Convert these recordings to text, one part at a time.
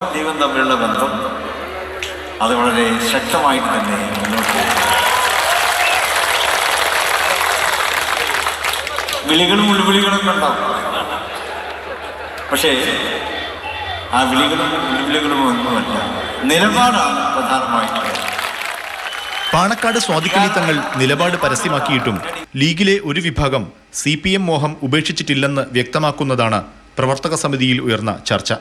ദൈവം തമ്മിലുള്ള ബന്ധം അത് വളരെ ശക്തമായിട്ട് തന്നെ മുന്നോട്ട്. വിളികളും ഉൾവിളികളൊക്കെ ഉണ്ടാവും പക്ഷേ ആ വിളികളും ഉൾവിളികളും ഒന്നുമല്ല നിലപാടാണ് പ്രധാനമായിട്ടുള്ളത്. പാണക്കാട് സ്വാതിക്കലി തങ്ങൾ നിലപാട് പരസ്യമാക്കിയിട്ടും ലീഗിലെ ഒരു വിഭാഗം സി മോഹം ഉപേക്ഷിച്ചിട്ടില്ലെന്ന് വ്യക്തമാക്കുന്നതാണ് പ്രവർത്തക സമിതിയിൽ ഉയർന്ന ചർച്ച.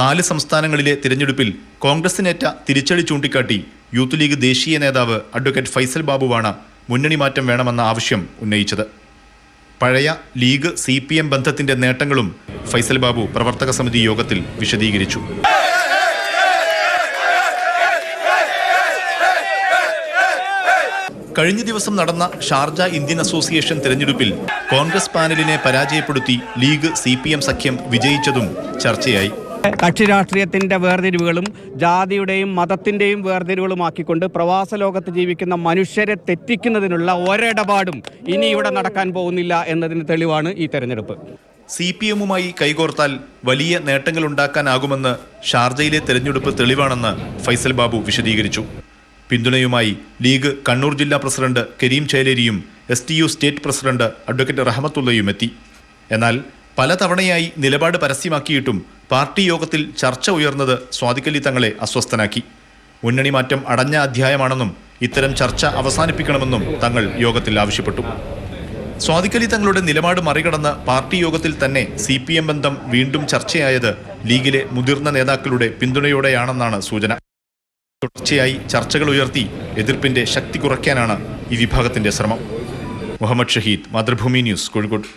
നാല് സംസ്ഥാനങ്ങളിലെ തിരഞ്ഞെടുപ്പിൽ കോൺഗ്രസിനേറ്റ തിരിച്ചടി ചൂണ്ടിക്കാട്ടി യൂത്ത് ലീഗ് ദേശീയ നേതാവ് അഡ്വക്കേറ്റ് ഫൈസൽ ബാബുവാണ് മുന്നണി മാറ്റം വേണമെന്ന ആവശ്യം ഉന്നയിച്ചത്. പഴയ ലീഗ് സി പി എം ബന്ധത്തിന്റെ നേട്ടങ്ങളും ഫൈസൽ ബാബു പ്രവർത്തക സമിതി യോഗത്തിൽ വിശദീകരിച്ചു. കഴിഞ്ഞ ദിവസം നടന്ന ഷാർജ ഇന്ത്യൻ അസോസിയേഷൻ തെരഞ്ഞെടുപ്പിൽ കോൺഗ്രസ് പാനലിനെ പരാജയപ്പെടുത്തി ലീഗ് സി സഖ്യം വിജയിച്ചതും ചർച്ചയായി. കക്ഷി രാഷ്ട്രീയത്തിന്റെ വേർതിരിവുകളും ജാതിയുടെയും മതത്തിന്റെയും വേർതിരിവുകളുമാക്കിക്കൊണ്ട് പ്രവാസ ലോകത്ത് ജീവിക്കുന്ന മനുഷ്യരെ തെറ്റിക്കുന്നതിനുള്ള ഒരിടപാടും ഇനി ഇവിടെ നടക്കാൻ പോകുന്നില്ല എന്നതിന് തെളിവാണ് ഈ തെരഞ്ഞെടുപ്പ്. സി പി എമ്മുമായി കൈകോർത്താൽ വലിയ നേട്ടങ്ങൾ ഉണ്ടാക്കാനാകുമെന്ന് ഷാർജയിലെ തെരഞ്ഞെടുപ്പ് തെളിവാണെന്ന് ഫൈസൽ ബാബു വിശദീകരിച്ചു. പിന്തുണയുമായി ലീഗ് കണ്ണൂർ ജില്ലാ president Kareem ചേലേരിയും S T U state president advocate റഹമത്തുള്ളയും എത്തി. എന്നാൽ പലതവണയായി നിലപാട് പരസ്യമാക്കിയിട്ടും പാർട്ടി യോഗത്തിൽ ചർച്ച ഉയർന്നത് സ്വാദിക്കലി തങ്ങളെ അസ്വസ്ഥനാക്കി. മുന്നണി മാറ്റം അടഞ്ഞ അധ്യായമാണെന്നും ഇത്തരം ചർച്ച അവസാനിപ്പിക്കണമെന്നും തങ്ങൾ യോഗത്തിൽ ആവശ്യപ്പെട്ടു. സ്വാതിക്കലി തങ്ങളുടെ നിലപാട് മറികടന്ന് പാർട്ടി യോഗത്തിൽ തന്നെ സി പി എം ബന്ധം വീണ്ടും ചർച്ചയായത് ലീഗിലെ മുതിർന്ന നേതാക്കളുടെ പിന്തുണയോടെയാണെന്നാണ് സൂചന. തുടർച്ചയായി ചർച്ചകൾ ഉയർത്തി എതിർപ്പിന്റെ ശക്തി കുറയ്ക്കാനാണ് ഈ വിഭാഗത്തിന്റെ ശ്രമം. മുഹമ്മദ് ഷഹീദ് മാതൃഭൂമി ന്യൂസ് കോഴിക്കോട്.